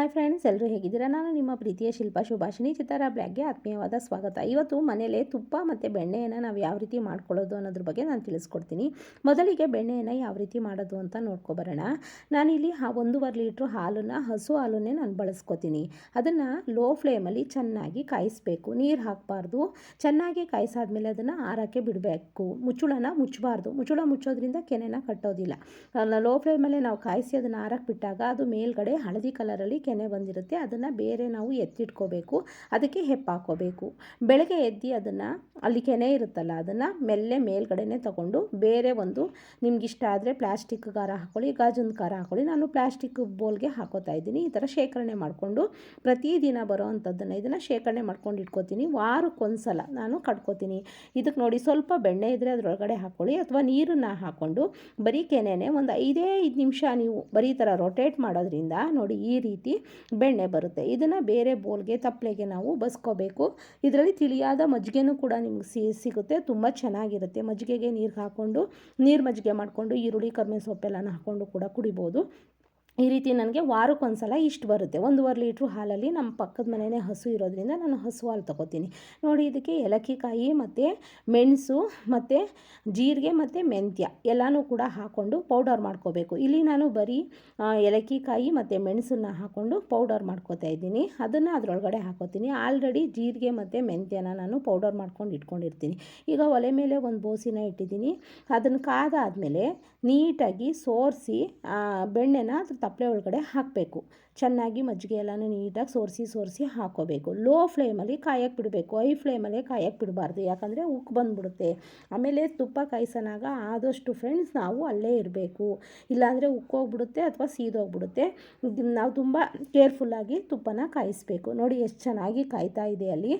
Hi friends ಎಲ್ಲರೂ ಹೇಗಿದ್ದೀರಾ? ನಾನು ನಿಮ್ಮ ಪ್ರೀತಿಯ ಶಿಲ್ಪ ಶುಭಾಷಿಣಿ ಚಿತ್ತಾರ ಬ್ಲ್ಯಾಗ್ಗೆ ಆತ್ಮೀಯವಾದ ಸ್ವಾಗತ. ಇವತ್ತು ಮನೇಲೆ ತುಪ್ಪ ಮತ್ತು ಬೆಣ್ಣೆಯನ್ನು ನಾವು ಯಾವ ರೀತಿ ಮಾಡ್ಕೊಳ್ಳೋದು ಅನ್ನೋದ್ರ ಬಗ್ಗೆ ನಾನು ತಿಳಿಸ್ಕೊಡ್ತೀನಿ. ಮೊದಲಿಗೆ ಬೆಣ್ಣೆಯನ್ನು ಯಾವ ರೀತಿ ಮಾಡೋದು ಅಂತ ನೋಡ್ಕೊಬರೋಣ. ನಾನಿಲ್ಲಿ ಹಾ ಒಂದೂವರೆ ಲೀಟ್ರ್ ಹಾಲನ್ನು, ಹಸು ಹಾಲನ್ನೇ ನಾನು ಬಳಸ್ಕೊತೀನಿ. ಅದನ್ನು ಲೋ ಫ್ಲೇಮಲ್ಲಿ ಚೆನ್ನಾಗಿ ಕಾಯಿಸಬೇಕು. ನೀರು ಹಾಕಬಾರ್ದು. ಚೆನ್ನಾಗಿ ಕಾಯಿಸಾದ್ಮೇಲೆ ಅದನ್ನು ಆರಕ್ಕೆ ಬಿಡಬೇಕು. ಮುಚ್ಚುಳನ ಮುಚ್ಚಬಾರ್ದು. ಮುಚ್ಚುಳ ಮುಚ್ಚೋದ್ರಿಂದ ಕೆನೆನ ಕಟ್ಟೋದಿಲ್ಲ. ಲೋ ಫ್ಲೇಮಲ್ಲೇ ನಾವು ಕಾಯಿಸಿ ಅದನ್ನು ಆರಕ್ಕೆ ಬಿಟ್ಟಾಗ ಅದು ಮೇಲ್ಗಡೆ ಹಳದಿ ಕಲರಲ್ಲಿ ಕೆನೆ ಬಂದಿರುತ್ತೆ, ಅದನ್ನು ಬೇರೆ ನಾವು ಎತ್ತಿಟ್ಕೋಬೇಕು. ಅದಕ್ಕೆ ಹೆಪ್ಪಾಕೋಬೇಕು ಬೆಳಗ್ಗೆ ಎದ್ದು ಅದನ್ನು, ಅಲ್ಲಿ ಕೆನೆ ಇರುತ್ತಲ್ಲ, ಅದನ್ನು ಮೆಲ್ಲೆ ಮೇಲ್ಗಡೆನೆ ತಗೊಂಡು ಬೇರೆ ಒಂದು ನಿಮ್ಗಿಷ್ಟ ಆದರೆ ಪ್ಲಾಸ್ಟಿಕ್ ಖಾರ ಹಾಕ್ಕೊಳ್ಳಿ ಗಾಜಿನ ಖಾರ ಹಾಕ್ಕೊಳ್ಳಿ ನಾನು ಪ್ಲಾಸ್ಟಿಕ್ ಬೋಲ್ಗೆ ಹಾಕೋತಾ ಇದ್ದೀನಿ. ಈ ಥರ ಶೇಖರಣೆ ಮಾಡಿಕೊಂಡು ಪ್ರತಿದಿನ ಬರೋ ಅಂಥದ್ದನ್ನು ಇದನ್ನು ಶೇಖರಣೆ ಮಾಡ್ಕೊಂಡು ಇಟ್ಕೋತೀನಿ. ವಾರಕ್ಕೊಂದ್ಸಲ ನಾನು ಕಟ್ಕೋತೀನಿ. ಇದಕ್ಕೆ ನೋಡಿ ಸ್ವಲ್ಪ ಬೆಣ್ಣೆ ಇದ್ದರೆ ಅದರೊಳಗಡೆ ಹಾಕ್ಕೊಳ್ಳಿ ಅಥವಾ ನೀರನ್ನು ಹಾಕ್ಕೊಂಡು ಬರೀ ಕೆನೆನೆ ಒಂದು ಐದೇ ಐದು ನಿಮಿಷ ನೀವು ಬರೀ ಥರ ರೊಟೇಟ್ ಮಾಡೋದ್ರಿಂದ ನೋಡಿ ಈ ರೀತಿ ಬೆಣ್ಣೆ ಬರುತ್ತೆ. ಇದನ್ನು ಬೇರೆ ಬೋಲ್ಗೆ ತಪ್ಪಲೆಗೆ ನಾವು ಬಸ್ಕೋಬೇಕು. ಇದರಲ್ಲಿ ತಿಳಿಯಾದ ಮಜ್ಜಿಗೆನೂ ಕೂಡ ನಿಮ್ಗೆ ಸಿ, ಸಿಗುತ್ತೆ. ತುಂಬ ಚೆನ್ನಾಗಿರುತ್ತೆ. ಮಜ್ಜಿಗೆಗೆ ನೀರು ಹಾಕ್ಕೊಂಡು ನೀರು ಮಜ್ಜಿಗೆ ಮಾಡಿಕೊಂಡು ಈರುಳ್ಳಿ ಕರ್ಮೆ ಸೊಪ್ಪೆಲ್ಲನ ಹಾಕ್ಕೊಂಡು ಕೂಡ ಕುಡಿಬೋದು. ಈ ರೀತಿ ನನಗೆ ವಾರಕ್ಕೊಂದ್ಸಲ ಇಷ್ಟು ಬರುತ್ತೆ. ಒಂದೂವರೆ ಲೀಟ್ರು ಹಾಲಲ್ಲಿ ನಮ್ಮ ಪಕ್ಕದ ಮನೆಯೇ ಹಸು ಇರೋದ್ರಿಂದ ನಾನು ಹಸು ಹಾಲು ತೊಗೋತೀನಿ. ನೋಡಿ, ಇದಕ್ಕೆ ಏಲಕ್ಕಿಕಾಯಿ ಮತ್ತು ಮೆಣಸು ಮತ್ತು ಜೀರಿಗೆ ಮತ್ತು ಮೆಂತ್ಯ ಎಲ್ಲನೂ ಕೂಡ ಹಾಕ್ಕೊಂಡು ಪೌಡರ್ ಮಾಡ್ಕೋಬೇಕು. ಇಲ್ಲಿ ನಾನು ಬರೀ ಏಲಕ್ಕಿಕಾಯಿ ಮತ್ತು ಮೆಣಸನ್ನು ಹಾಕ್ಕೊಂಡು ಪೌಡರ್ ಮಾಡ್ಕೋತಾ ಇದ್ದೀನಿ. ಅದನ್ನು ಅದರೊಳಗಡೆ ಹಾಕೋತೀನಿ. ಆಲ್ರೆಡಿ ಜೀರಿಗೆ ಮತ್ತು ಮೆಂತ್ಯನ ನಾನು ಪೌಡರ್ ಮಾಡ್ಕೊಂಡು ಇಟ್ಕೊಂಡಿರ್ತೀನಿ. ಈಗ ಒಲೆ ಮೇಲೆ ಒಂದು ಬೋಸಿನ ಇಟ್ಟಿದ್ದೀನಿ. ಅದನ್ನು ಕಾದಾದಮೇಲೆ ನೀಟಾಗಿ ಸೋರಿಸಿ ಬೆಣ್ಣೆನ ಅದ್ರ ತಪ್ಪಲೆ ಒಳಗಡೆ ಹಾಕಬೇಕು. ಚೆನ್ನಾಗಿ ಮಜ್ಜಿಗೆ ಎಲ್ಲನೂ ನೀಟಾಗಿ ಸೋರಿಸಿ ಸೋರಿಸಿ ಹಾಕೋಬೇಕು. ಲೋ ಫ್ಲೇಮಲ್ಲಿ ಕಾಯಕ್ಕೆ ಬಿಡಬೇಕು. ಐ ಫ್ಲೇಮಲ್ಲೇ ಕಾಯಕ್ಕೆ ಬಿಡಬಾರ್ದು. ಯಾಕಂದರೆ ಉಕ್ಕು ಬಂದುಬಿಡುತ್ತೆ. ಆಮೇಲೆ ತುಪ್ಪ ಕಾಯಿಸೋನಾಗ ಆದಷ್ಟು ಫ್ರೆಂಡ್ಸ್ ನಾವು ಅಲ್ಲೇ ಇರಬೇಕು. ಇಲ್ಲಾಂದರೆ ಉಕ್ಕೋಗ್ಬಿಡುತ್ತೆ ಅಥವಾ ಸೀದೋಗ್ಬಿಡುತ್ತೆ ನಾವು ತುಂಬ ಕೇರ್ಫುಲ್ಲಾಗಿ ತುಪ್ಪನ ಕಾಯಿಸಬೇಕು. ನೋಡಿ, ಎಷ್ಟು ಚೆನ್ನಾಗಿ ಕಾಯ್ತಾ ಇದೆ ಅಲ್ಲಿ.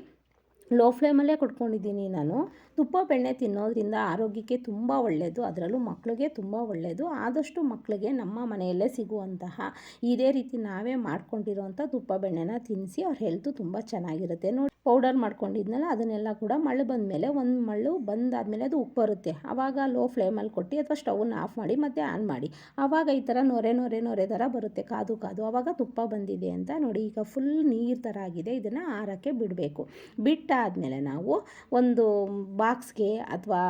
ಲೋ ಫ್ಲೇಮಲ್ಲೇ ಕೊಟ್ಕೊಂಡಿದ್ದೀನಿ ನಾನು. ತುಪ್ಪ ಬೆಣ್ಣೆ ತಿನ್ನೋದ್ರಿಂದ ಆರೋಗ್ಯಕ್ಕೆ ತುಂಬ ಒಳ್ಳೆಯದು ಅದರಲ್ಲೂ ಮಕ್ಕಳಿಗೆ ತುಂಬ ಒಳ್ಳೆಯದು ಆದಷ್ಟು ಮಕ್ಕಳಿಗೆ ನಮ್ಮ ಮನೆಯಲ್ಲೇ ಸಿಗುವಂತಹ ಇದೇ ರೀತಿ ನಾವೇ ಮಾಡ್ಕೊಂಡಿರೋವಂಥ ತುಪ್ಪ ಬೆಣ್ಣೆನ ತಿನ್ನಿಸಿ ಅವ್ರ ಹೆಲ್ತು ತುಂಬ ಚೆನ್ನಾಗಿರುತ್ತೆ. ನೋಡಿ ಪೌಡರ್ ಮಾಡ್ಕೊಂಡಿದ್ನಲ್ಲ, ಅದನ್ನೆಲ್ಲ ಕೂಡ ಮಳ್ಳು ಬಂದಮೇಲೆ ಒಂದು ಮಳ್ಳು ಬಂದಾದಮೇಲೆ ಅದು ಉಪ್ಪು ಬರುತ್ತೆ. ಆವಾಗ ಲೋ ಫ್ಲೇಮಲ್ಲಿ ಕೊಟ್ಟು ಅಥವಾ ಸ್ಟವನ್ನು ಆಫ್ ಮಾಡಿ ಮತ್ತೆ ಆನ್ ಮಾಡಿ. ಆವಾಗ ಈ ಥರ ನೊರೆ ನೊರೆ ನೊರೆ ಥರ ಬರುತ್ತೆ, ಕಾದು ಕಾದು. ಆವಾಗ ತುಪ್ಪ ಬಂದಿದೆ ಅಂತ ನೋಡಿ, ಈಗ ಫುಲ್ ನೀರು ಥರ ಆಗಿದೆ, ಇದನ್ನು ಆರೋಕ್ಕೆ ಬಿಡಬೇಕು. ಬಿಟ್ಟಾದಮೇಲೆ ನಾವು ಒಂದು ಬಾಕ್ಸ್ಗೆ ಅಥವಾ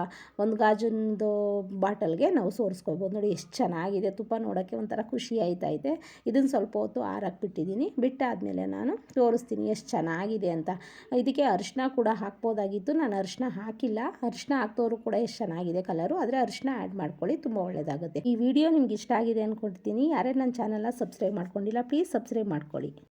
ಒಂದು ಗಾಜಿನದು ಬಾಟಲ್ಗೆ ನಾವು ಸೋರಿಸ್ಕೋಬೋದು ನೋಡಿ ಎಷ್ಟು ಚೆನ್ನಾಗಿದೆ. ತುಪ್ಪ ನೋಡೋಕ್ಕೆ ಒಂಥರ ಖುಷಿ ಆಯ್ತೈತೆ ಇದನ್ನು ಸ್ವಲ್ಪ ಹೊತ್ತು ಆರಕ್ಕೆ ಬಿಟ್ಟಿದ್ದೀನಿ ಬಿಟ್ಟಾದಮೇಲೆ ನಾನು ತೋರಿಸ್ತೀನಿ ಎಷ್ಟು ಚೆನ್ನಾಗಿದೆ ಅಂತ. ಇದಕ್ಕೆ ಅರಿಶಿನ ಕೂಡ ಹಾಕ್ಬೋದಾಗಿತ್ತು. ನಾನು ಅರಿಶಿನ ಹಾಕಿಲ್ಲ. ಅರಿಶಿನ ಹಾಕ್ದವರು ಕೂಡ ಎಷ್ಟು ಚೆನ್ನಾಗಿದೆ ಕಲರು. ಆದರೆ ಅರಿಶಿನ ಆ್ಯಡ್ ಮಾಡ್ಕೊಳ್ಳಿ, ತುಂಬ ಒಳ್ಳೆಯದಾಗುತ್ತೆ ಈ ವಿಡಿಯೋ ನಿಮ್ಗೆ ಇಷ್ಟ ಆಗಿದೆ ಅಂದ್ಕೊಳ್ತೀನಿ ಯಾರೇ ನನ್ನ ಚಾನಲ್ನ ಸಬ್ಸ್ಕ್ರೈಬ್ ಮಾಡ್ಕೊಂಡಿಲ್ಲ, ಪ್ಲೀಸ್ ಸಬ್ಸ್ಕ್ರೈಬ್ ಮಾಡ್ಕೊಳ್ಳಿ.